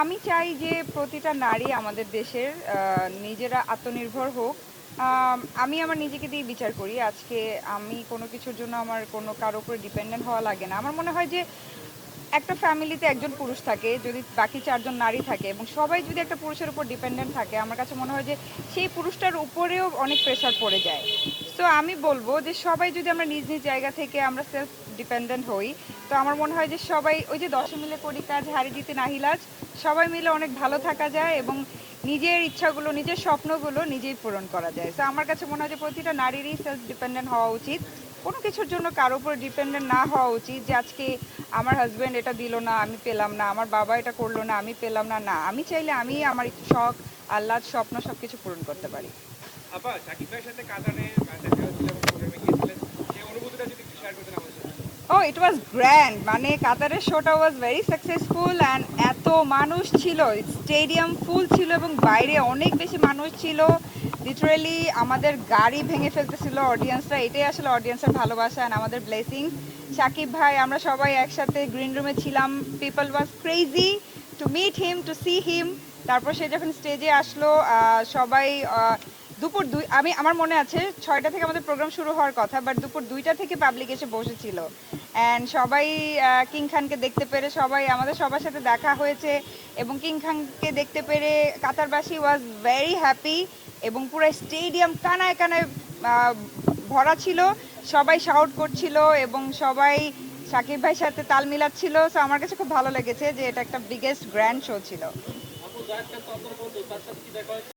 আমি চাই যে প্রতিটা নারী আমাদের দেশের নিজেরা আত্মনির্ভর হোক। আমি আমার নিজেকে দিয়ে বিচার করি। আজকে আমি কোনো কিছুর জন্য আমার কোনো কারও উপরে ডিপেন্ডেন্ট হওয়া লাগে না। আমার মনে হয় যে একটা ফ্যামিলিতে একজন পুরুষ থাকে, যদি বাকি চারজন নারী থাকে এবং সবাই যদি একটা পুরুষের উপর ডিপেন্ডেন্ট থাকে, আমার কাছে মনে হয় যে সেই পুরুষটার উপরেও অনেক প্রেশার পড়ে যায়। সো আমি বলব যে সবাই যদি আমরা নিজ নিজ জায়গা থেকে আমরা সেলফ ডিপেন্ডেন্ট হই, তো আমার মনে হয় যে সবাই, ওই যে দশ মিলে করি কাজ, হারি জিতে নাহিলাজ সবাই মিলে অনেক ভালো থাকা যায় এবং নিজের ইচ্ছাগুলো, নিজের স্বপ্নগুলো নিজেই পূরণ করা যায়। তো আমার কাছে মনে হয় যে প্রতিটা নারীরই সেলফ ডিপেন্ডেন্ট হওয়া উচিত। কোনো কিছুর জন্য কারও উপর ডিপেন্ডেন্ট না হওয়া উচিত যে আজকে আমার হাজব্যান্ড এটা দিল না আমি পেলাম না আমার বাবা এটা করল না আমি পেলাম না না আমি চাইলে আমি আমার শখ আহ্লাদ স্বপ্ন সব কিছু পূরণ করতে পারি। আপা সাকিব ভাইয়ের সাথে ও ইট ওয়াজ গ্র্যান্ড মানে কাতারের শোটা ওয়াজ ভেরি সাকসেসফুল অ্যান্ড এত মানুষ ছিল স্টেডিয়াম ফুল ছিল এবং বাইরে অনেক বেশি মানুষ ছিল। লিটারেলি আমাদের গাড়ি ভেঙে ফেলতেছিল অডিয়েন্সরা এটাই আসলে অডিয়েন্সের ভালোবাসা অ্যান্ড আমাদের ব্লেসিং সাকিব ভাই, আমরা সবাই একসাথে গ্রিন রুমে ছিলাম। People was crazy to meet him to see him তারপর সে যখন স্টেজে আসলো সবাই দুপুর দুই, আমি, আমার মনে আছে ছয়টা থেকে আমাদের প্রোগ্রাম শুরু হওয়ার কথা বাট দুপুর দুইটা থেকে পাবলিক এসে বসেছিল। অ্যান্ড সবাই কিং খানকে দেখতে পেরে সবাই, আমাদের সবার সাথে দেখা হয়েছে এবং কিং খানকে দেখতে পেরে কাতারবাসী ওয়াজ ভেরি হ্যাপি এবং পুরো স্টেডিয়াম কানায় কানায় ভরা ছিল। সবাই শাউট করছিল এবং সবাই সাকিব ভাইয়ের সাথে তাল মিলাচ্ছিল। সো আমার কাছে খুব ভালো লেগেছে যে এটা একটা বিগেস্ট গ্র্যান্ড শো ছিল।